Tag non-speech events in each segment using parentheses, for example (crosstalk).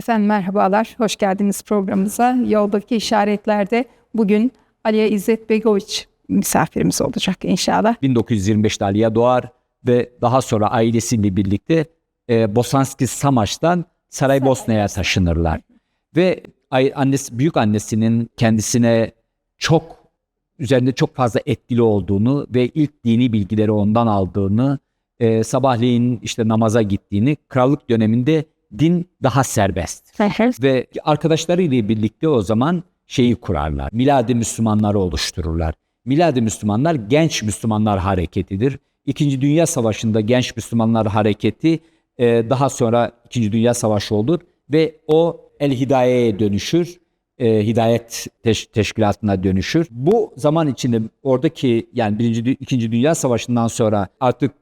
Efendim merhabalar, hoş geldiniz programımıza. Yoldaki işaretlerde bugün Aliye İzzet Begoviç misafirimiz olacak inşallah. 1925'te Aliye doğar ve daha sonra ailesiyle birlikte e, Bosanski Samaş'tan Saraybosna'ya taşınırlar. Ve annesi, büyük annesinin kendisine çok üzerinde çok fazla etkili olduğunu ve ilk dini bilgileri ondan aldığını, e, sabahleyin işte namaza gittiğini, krallık döneminde din daha serbest. Ve arkadaşlarıyla birlikte o zaman şeyi kurarlar. Miladi Müslümanları oluştururlar. Miladi Müslümanlar genç Müslümanlar hareketidir. İkinci Dünya Savaşı'nda genç Müslümanlar hareketi e, daha sonra İkinci Dünya Savaşı olur ve o El Hidaye'ye dönüşür. E, hidayet teş- teşkilatına dönüşür. Bu zaman içinde oradaki yani birinci, İkinci Dünya Savaşı'ndan sonra artık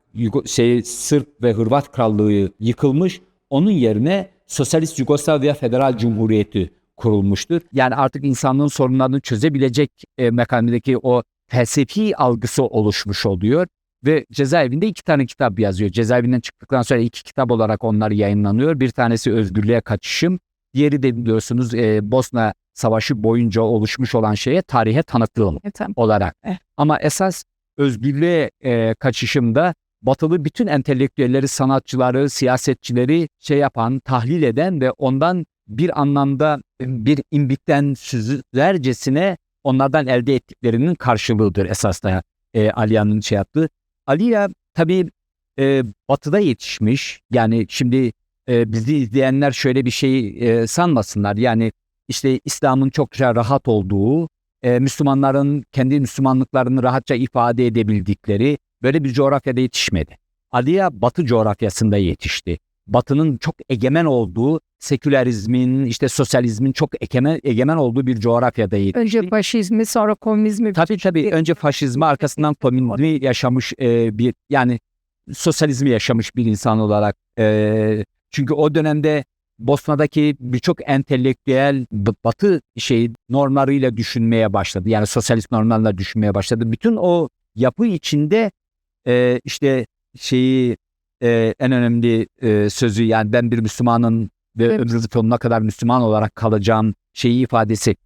şey, Sırp ve Hırvat Krallığı yıkılmış. Onun yerine Sosyalist Yugoslavya Federal Cumhuriyeti kurulmuştur. Yani artık insanlığın sorunlarını çözebilecek e, mekanideki o felsefi algısı oluşmuş oluyor. Ve cezaevinde iki tane kitap yazıyor. Cezaevinden çıktıktan sonra iki kitap olarak onlar yayınlanıyor. Bir tanesi Özgürlüğe Kaçışım. Diğeri de biliyorsunuz e, Bosna Savaşı boyunca oluşmuş olan şeye tarihe tanıklığım Efendim, olarak. Evet. Ama esas özgürlüğe e, kaçışımda batılı bütün entelektüelleri, sanatçıları, siyasetçileri şey yapan, tahlil eden ve ondan bir anlamda bir imbikten süzlercesine onlardan elde ettiklerinin karşılığıdır esas da e, Aliya'nın şey yaptığı. Aliya tabii e, batıda yetişmiş. Yani şimdi e, bizi izleyenler şöyle bir şey e, sanmasınlar. Yani işte İslam'ın çokça rahat olduğu, e, Müslümanların kendi Müslümanlıklarını rahatça ifade edebildikleri böyle bir coğrafyada yetişmedi. Aliya Batı coğrafyasında yetişti. Batı'nın çok egemen olduğu, sekülerizmin, işte sosyalizmin çok egemen, egemen olduğu bir coğrafyada yetişti. önce faşizmi sonra komünizmi. Tabii tabii önce faşizmi arkasından komünizmi yaşamış e, bir yani sosyalizmi yaşamış bir insan olarak. e, çünkü o dönemde Bosna'daki birçok entelektüel batı şey normlarıyla düşünmeye başladı. Yani sosyalist normlarla düşünmeye başladı. Bütün o yapı içinde e, işte şeyi e, en önemli e, sözü yani ben bir Müslümanın ve Evet. ömrümün sonuna kadar Müslüman olarak kalacağım şeyi ifadesi.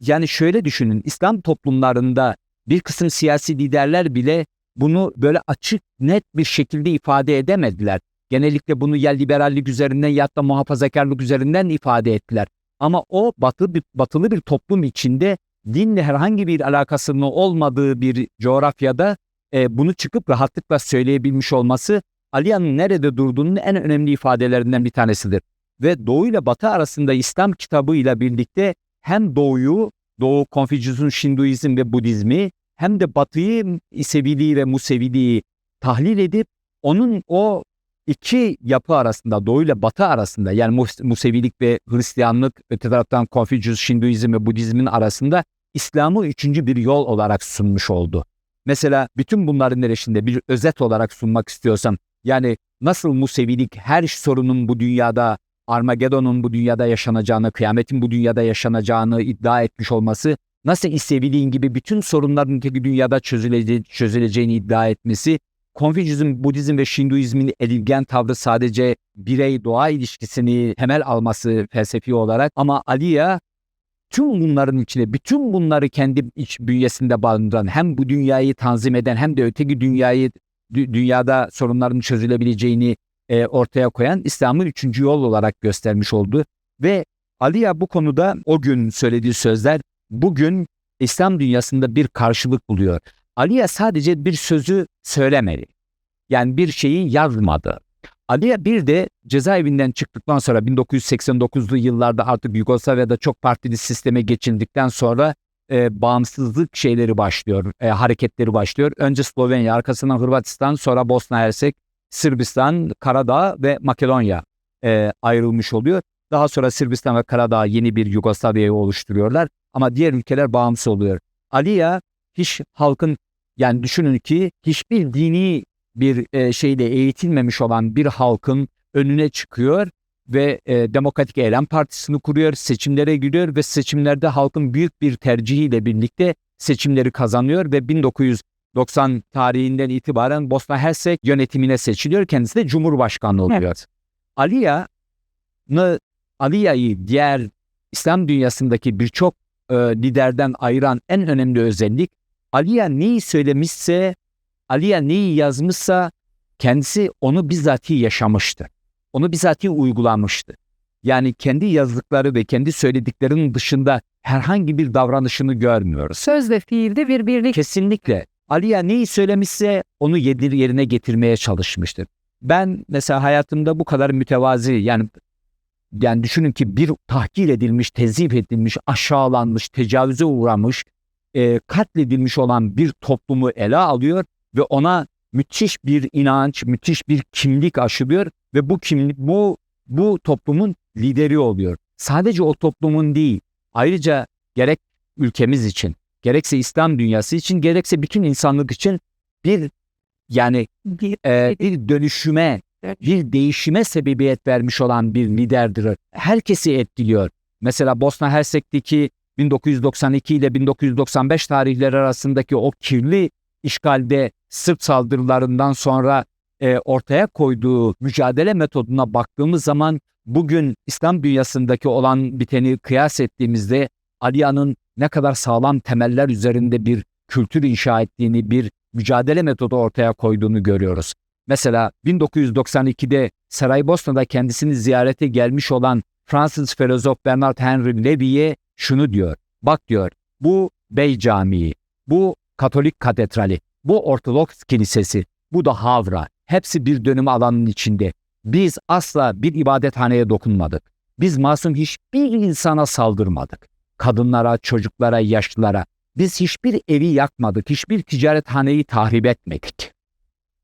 Yani şöyle düşünün İslam toplumlarında bir kısım siyasi liderler bile bunu böyle açık net bir şekilde ifade edemediler. Genellikle bunu ya liberallik üzerinden ya da muhafazakarlık üzerinden ifade ettiler. Ama o batı bir, batılı bir toplum içinde dinle herhangi bir alakasının olmadığı bir coğrafyada e, bunu çıkıp rahatlıkla söyleyebilmiş olması Aliya'nın nerede durduğunun en önemli ifadelerinden bir tanesidir. Ve Doğu ile Batı arasında İslam kitabıyla birlikte hem Doğu'yu, Doğu Konfüçyüs'ün Şinduizm ve Budizmi hem de Batı'yı İseviliği ve Museviliği tahlil edip onun o iki yapı arasında Doğu ile Batı arasında yani Mus- Musevilik ve Hristiyanlık öte taraftan Konfüçyüs, Şinduizm ve Budizmin arasında İslam'ı üçüncü bir yol olarak sunmuş oldu. Mesela bütün bunların neresinde bir özet olarak sunmak istiyorsam yani nasıl Musevilik her sorunun bu dünyada Armageddon'un bu dünyada yaşanacağını, kıyametin bu dünyada yaşanacağını iddia etmiş olması, nasıl İseviliğin gibi bütün sorunların öteki dünyada çözülece- çözüleceğini iddia etmesi, Konfüçyüs'ün, Budizm ve Şinduizmin edilgen tavrı sadece birey-doğa ilişkisini temel alması felsefi olarak ama Aliya tüm bunların içine, bütün bunları kendi iç bünyesinde barındıran, hem bu dünyayı tanzim eden hem de öteki dünyayı dü- dünyada sorunların çözülebileceğini e, ortaya koyan İslam'ın üçüncü yol olarak göstermiş oldu. Ve Aliya bu konuda o gün söylediği sözler bugün İslam dünyasında bir karşılık buluyor. Aliya sadece bir sözü söylemedi. Yani bir şeyi yazmadı. Aliya bir de cezaevinden çıktıktan sonra 1989'lu yıllarda artık Yugoslavya'da çok partili sisteme geçildikten sonra e, bağımsızlık şeyleri başlıyor, e, hareketleri başlıyor. Önce Slovenya, arkasından Hırvatistan, sonra Bosna Hersek, Sırbistan, Karadağ ve Makedonya e, ayrılmış oluyor. Daha sonra Sırbistan ve Karadağ yeni bir Yugoslavya'yı oluşturuyorlar. Ama diğer ülkeler bağımsız oluyor. Aliya hiç halkın yani düşünün ki hiçbir dini bir e, şeyle eğitilmemiş olan bir halkın önüne çıkıyor ve e, Demokratik Eylem Partisi'ni kuruyor, seçimlere giriyor ve seçimlerde halkın büyük bir tercihiyle birlikte seçimleri kazanıyor ve 1990 tarihinden itibaren Bosna Hersek yönetimine seçiliyor. Kendisi de Cumhurbaşkanı oluyor. Aliya'nı Aliya'yı diğer İslam dünyasındaki birçok e, liderden ayıran en önemli özellik Aliya neyi söylemişse, Aliya neyi yazmışsa kendisi onu bizzati yaşamıştı. Onu bizzati uygulamıştı. Yani kendi yazdıkları ve kendi söylediklerinin dışında herhangi bir davranışını görmüyoruz. Söz ve fiilde bir birlik. Kesinlikle. Aliya neyi söylemişse onu yedir yerine getirmeye çalışmıştır. Ben mesela hayatımda bu kadar mütevazi yani yani düşünün ki bir tahkir edilmiş, tezif edilmiş, aşağılanmış, tecavüze uğramış, e, katledilmiş olan bir toplumu ele alıyor ve ona müthiş bir inanç, müthiş bir kimlik aşılıyor ve bu kimlik bu bu toplumun lideri oluyor. Sadece o toplumun değil, ayrıca gerek ülkemiz için, gerekse İslam dünyası için, gerekse bütün insanlık için bir yani Bir, e, bir dönüşüme, bir değişime sebebiyet vermiş olan bir liderdir. Herkesi etkiliyor. Mesela Bosna Hersek'teki 1992 ile 1995 tarihleri arasındaki o kirli işgalde Sırp saldırılarından sonra e, ortaya koyduğu mücadele metoduna baktığımız zaman bugün İslam dünyasındaki olan biteni kıyas ettiğimizde Aliya'nın ne kadar sağlam temeller üzerinde bir kültür inşa ettiğini, bir mücadele metodu ortaya koyduğunu görüyoruz. Mesela 1992'de Saraybosna'da kendisini ziyarete gelmiş olan Fransız filozof Bernard Henry Levy'ye şunu diyor. Bak diyor bu Bey Camii, bu Katolik Katedrali, bu Ortodoks Kilisesi, bu da Havra. Hepsi bir dönüm alanının içinde. Biz asla bir ibadethaneye dokunmadık. Biz masum hiçbir insana saldırmadık. Kadınlara, çocuklara, yaşlılara. Biz hiçbir evi yakmadık, hiçbir ticarethaneyi tahrip etmedik.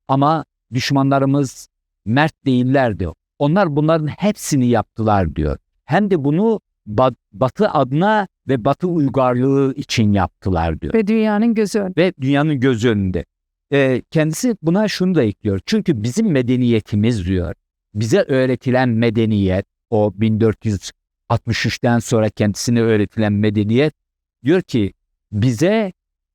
Ama düşmanlarımız mert değillerdi. Onlar bunların hepsini yaptılar diyor. Hem de bunu Ba- Batı adına ve Batı uygarlığı için yaptılar diyor ve dünyanın gözü önünde. ve dünyanın göz önünde. Ee, kendisi buna şunu da ekliyor. Çünkü bizim medeniyetimiz diyor. Bize öğretilen medeniyet, o 1463'ten sonra kendisine öğretilen medeniyet diyor ki bize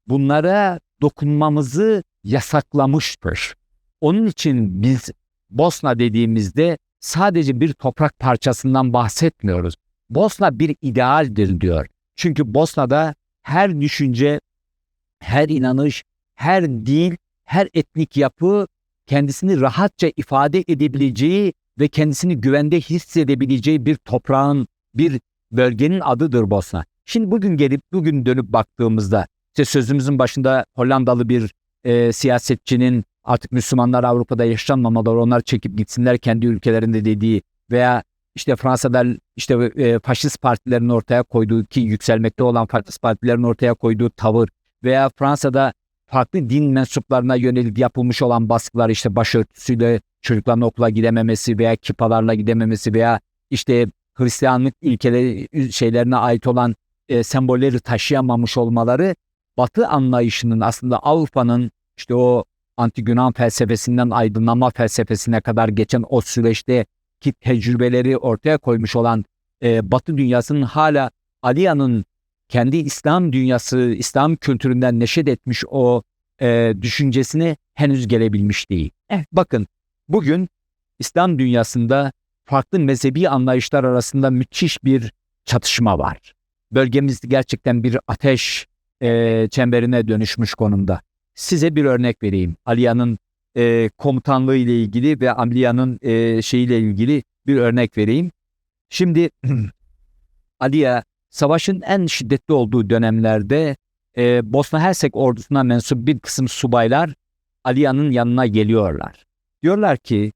bunlara dokunmamızı yasaklamıştır. Onun için biz Bosna dediğimizde sadece bir toprak parçasından bahsetmiyoruz. Bosna bir idealdir diyor. Çünkü Bosna'da her düşünce, her inanış, her dil, her etnik yapı kendisini rahatça ifade edebileceği ve kendisini güvende hissedebileceği bir toprağın, bir bölgenin adıdır Bosna. Şimdi bugün gelip bugün dönüp baktığımızda işte sözümüzün başında Hollandalı bir e, siyasetçinin artık Müslümanlar Avrupa'da yaşanmamaları onlar çekip gitsinler kendi ülkelerinde dediği veya işte Fransa'da işte e, faşist partilerin ortaya koyduğu ki yükselmekte olan faşist partilerin ortaya koyduğu tavır veya Fransa'da farklı din mensuplarına yönelik yapılmış olan baskılar işte başörtüsüyle çocukların okula gidememesi veya kipalarla gidememesi veya işte Hristiyanlık ilkeleri şeylerine ait olan e, sembolleri taşıyamamış olmaları Batı anlayışının aslında Avrupa'nın işte o antik Yunan felsefesinden aydınlanma felsefesine kadar geçen o süreçte ki tecrübeleri ortaya koymuş olan e, Batı dünyasının hala Aliya'nın kendi İslam dünyası, İslam kültüründen neşet etmiş o e, düşüncesine henüz gelebilmiş değil. Evet. Bakın bugün İslam dünyasında farklı mezhebi anlayışlar arasında müthiş bir çatışma var. Bölgemiz gerçekten bir ateş e, çemberine dönüşmüş konumda. Size bir örnek vereyim. Aliya'nın e, komutanlığı ile ilgili ve Aliya'nın e, şeyiyle ilgili bir örnek vereyim. Şimdi (clears throat) Aliya savaşın en şiddetli olduğu dönemlerde e, Bosna Hersek ordusuna mensup bir kısım subaylar Aliya'nın yanına geliyorlar. Diyorlar ki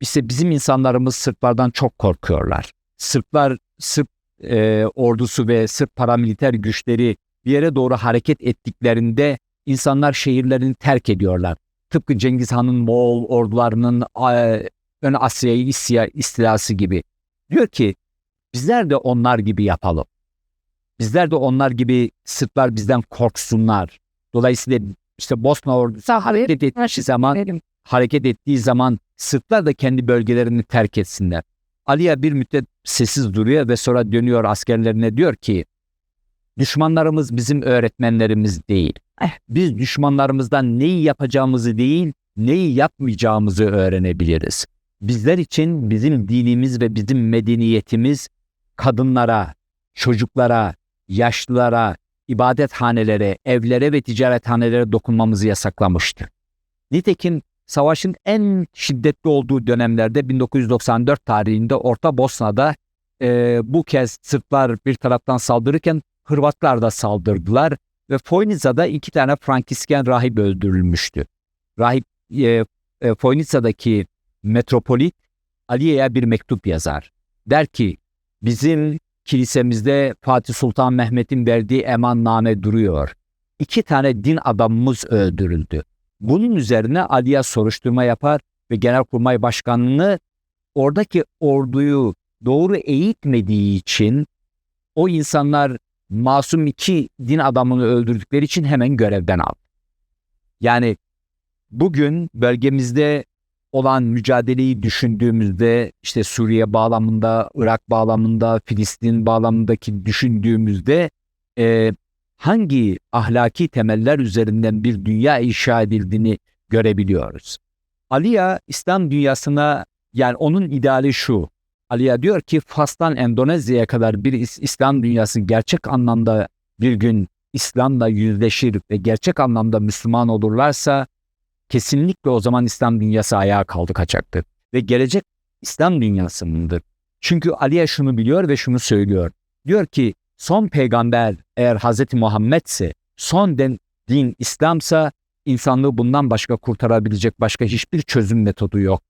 işte bizim insanlarımız Sırplardan çok korkuyorlar. Sırplar, Sırp e, ordusu ve Sırp paramiliter güçleri bir yere doğru hareket ettiklerinde insanlar şehirlerini terk ediyorlar. Tıpkı Cengiz Han'ın Moğol ordularının Ön Asya'yı istilası gibi. Diyor ki bizler de onlar gibi yapalım. Bizler de onlar gibi Sırplar bizden korksunlar. Dolayısıyla işte Bosna ordusu hareket ettiği zaman hareket ettiği zaman Sırplar da kendi bölgelerini terk etsinler. Aliya bir müddet sessiz duruyor ve sonra dönüyor askerlerine diyor ki düşmanlarımız bizim öğretmenlerimiz değil. Biz düşmanlarımızdan neyi yapacağımızı değil, neyi yapmayacağımızı öğrenebiliriz. bizler için bizim dinimiz ve bizim medeniyetimiz kadınlara, çocuklara, yaşlılara, ibadethanelere, evlere ve ticarethanelere dokunmamızı yasaklamıştı. Nitekim savaşın en şiddetli olduğu dönemlerde 1994 tarihinde Orta Bosna'da e, bu kez Sırplar bir taraftan saldırırken Hırvatlar da saldırdılar ve Foyniza'da iki tane Frankisken rahip öldürülmüştü. Rahip e, e, Foyniza'daki metropolit Aliye'ye bir mektup yazar. Der ki bizim kilisemizde Fatih Sultan Mehmet'in verdiği emanname duruyor. İki tane din adamımız öldürüldü. Bunun üzerine Aliye soruşturma yapar ve Genelkurmay Başkanı'nı oradaki orduyu doğru eğitmediği için o insanlar masum iki din adamını öldürdükleri için hemen görevden aldı. Yani bugün bölgemizde olan mücadeleyi düşündüğümüzde işte Suriye bağlamında, Irak bağlamında, Filistin bağlamındaki düşündüğümüzde e, hangi ahlaki temeller üzerinden bir dünya inşa edildiğini görebiliyoruz. Aliya İslam dünyasına yani onun ideali şu. Aliya diyor ki Fas'tan Endonezya'ya kadar bir İs- İslam dünyası gerçek anlamda bir gün İslam'la yüzleşir ve gerçek anlamda Müslüman olurlarsa kesinlikle o zaman İslam dünyası ayağa kalkacaktır. Ve gelecek İslam dünyasınındır. Çünkü Aliye şunu biliyor ve şunu söylüyor. Diyor ki son peygamber eğer Hazreti Muhammed'se, son den, din İslam'sa insanlığı bundan başka kurtarabilecek başka hiçbir çözüm metodu yok.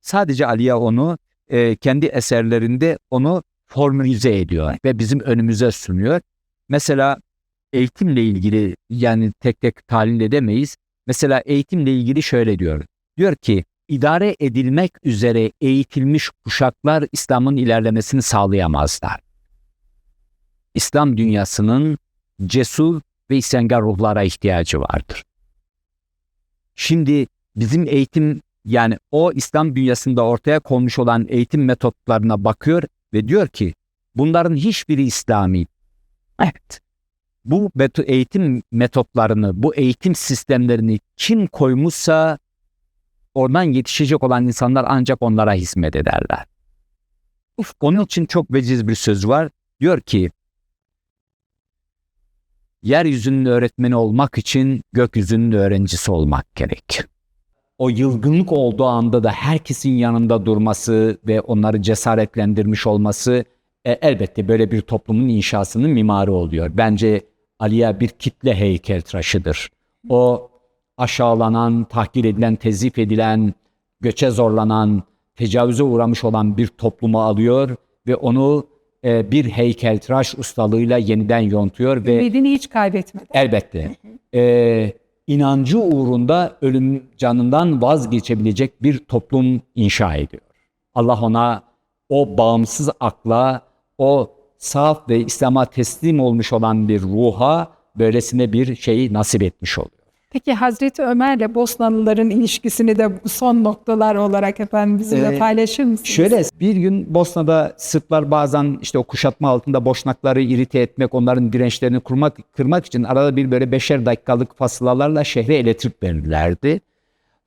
Sadece Aliye onu e, kendi eserlerinde onu formülize ediyor ve bizim önümüze sunuyor. Mesela eğitimle ilgili yani tek tek tahlil edemeyiz. Mesela eğitimle ilgili şöyle diyor. Diyor ki idare edilmek üzere eğitilmiş kuşaklar İslam'ın ilerlemesini sağlayamazlar. İslam dünyasının cesur ve isyankar ruhlara ihtiyacı vardır. Şimdi bizim eğitim yani o İslam dünyasında ortaya konmuş olan eğitim metotlarına bakıyor ve diyor ki bunların hiçbiri İslami. Evet. Bu eğitim metotlarını, bu eğitim sistemlerini kim koymuşsa oradan yetişecek olan insanlar ancak onlara hizmet ederler. Onun için çok veciz bir söz var. Diyor ki yeryüzünün öğretmeni olmak için gökyüzünün öğrencisi olmak gerek. O yılgınlık olduğu anda da herkesin yanında durması ve onları cesaretlendirmiş olması e, elbette böyle bir toplumun inşasının mimarı oluyor. Bence Aliye bir kitle heykeltıraşıdır. O aşağılanan, tahkir edilen, tezif edilen, göçe zorlanan, tecavüze uğramış olan bir toplumu alıyor ve onu e, bir heykeltıraş ustalığıyla yeniden yontuyor ve Ümidini hiç kaybetmedi. elbette e, inancı uğrunda ölüm canından vazgeçebilecek bir toplum inşa ediyor. Allah ona o bağımsız akla, o saf ve İslam'a teslim olmuş olan bir ruha böylesine bir şeyi nasip etmiş oluyor. Peki Hazreti Ömer'le Bosnalıların ilişkisini de son noktalar olarak efendim bizimle Ee, paylaşır mısınız? Şöyle bir gün Bosna'da Sırplar bazen işte o kuşatma altında Boşnakları irite etmek, onların dirençlerini kurmak, kırmak için arada bir böyle beşer dakikalık fasılalarla şehre elektrik verirlerdi.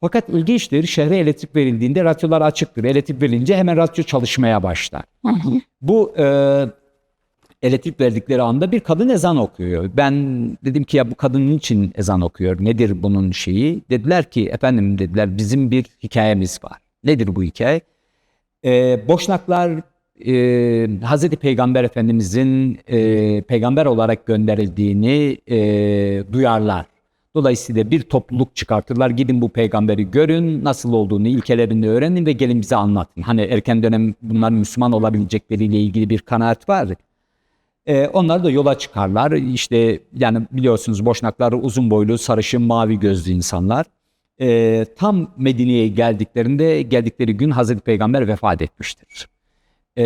Fakat ilginçtir şehre elektrik verildiğinde radyolar açıktır. Elektrik verilince hemen radyo çalışmaya başlar. Bu e, elektrik verdikleri anda bir kadın ezan okuyor. Ben dedim ki ya bu kadın niçin ezan okuyor? Nedir bunun şeyi? Dediler ki efendim dediler bizim bir hikayemiz var. Nedir bu hikaye? Ee, Boşnaklar e, Hazreti Peygamber Efendimizin e, peygamber olarak gönderildiğini e, duyarlar. Dolayısıyla bir topluluk çıkartırlar. Gidin bu peygamberi görün, nasıl olduğunu, ilkelerini öğrenin ve gelin bize anlatın. Hani erken dönem bunların Müslüman olabilecekleriyle ilgili bir kanaat var. Ee, onlar da yola çıkarlar. İşte yani biliyorsunuz Boşnaklar uzun boylu, sarışın, mavi gözlü insanlar. Ee, tam Medine'ye geldiklerinde geldikleri gün Hazreti Peygamber vefat etmiştir. Ee,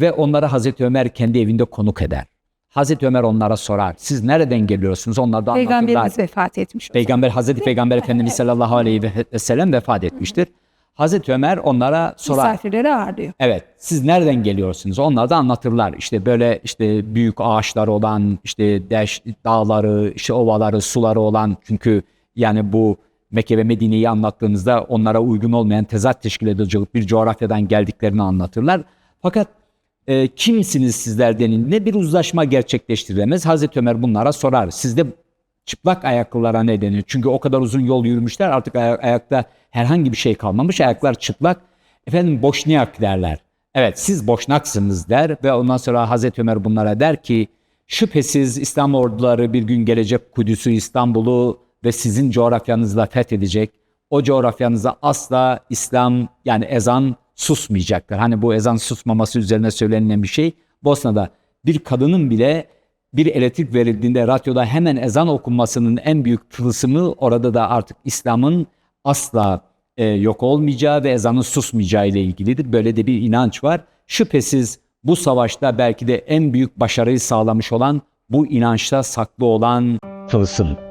ve onlara Hazreti Ömer kendi evinde konuk eder. Hazreti Ömer onlara sorar. Siz nereden geliyorsunuz? Onlar da anlatırlar. Peygamberimiz vefat etmiş. Peygamber Hazreti Peygamber Efendimiz (laughs) sallallahu aleyhi ve sellem vefat etmiştir. Hazreti Ömer onlara sorar. Misafirleri ağırlıyor. Evet, siz nereden geliyorsunuz? Onlar da anlatırlar. İşte böyle işte büyük ağaçları olan, işte deş, dağları, işte ovaları, suları olan çünkü yani bu Mekke ve Medine'yi anlattığınızda onlara uygun olmayan tezat teşkil edecek bir coğrafyadan geldiklerini anlatırlar. Fakat e, kimsiniz sizler denildiğinde bir uzlaşma gerçekleştirilemez. Hazreti Ömer bunlara sorar. Sizde çıplak ayakkabılara ne denir? Çünkü o kadar uzun yol yürümüşler artık aya- ayakta herhangi bir şey kalmamış. Ayaklar çıplak. Efendim boşniyak derler. Evet siz boşnaksınız der ve ondan sonra Hazreti Ömer bunlara der ki şüphesiz İslam orduları bir gün gelecek Kudüs'ü, İstanbul'u ve sizin coğrafyanızla fethedecek. O coğrafyanıza asla İslam yani ezan susmayacaktır. Hani bu ezan susmaması üzerine söylenilen bir şey. Bosna'da bir kadının bile bir elektrik verildiğinde radyoda hemen ezan okunmasının en büyük tılsımı orada da artık İslam'ın asla e, yok olmayacağı ve ezanın susmayacağı ile ilgilidir. Böyle de bir inanç var. Şüphesiz bu savaşta belki de en büyük başarıyı sağlamış olan bu inançta saklı olan tılsım.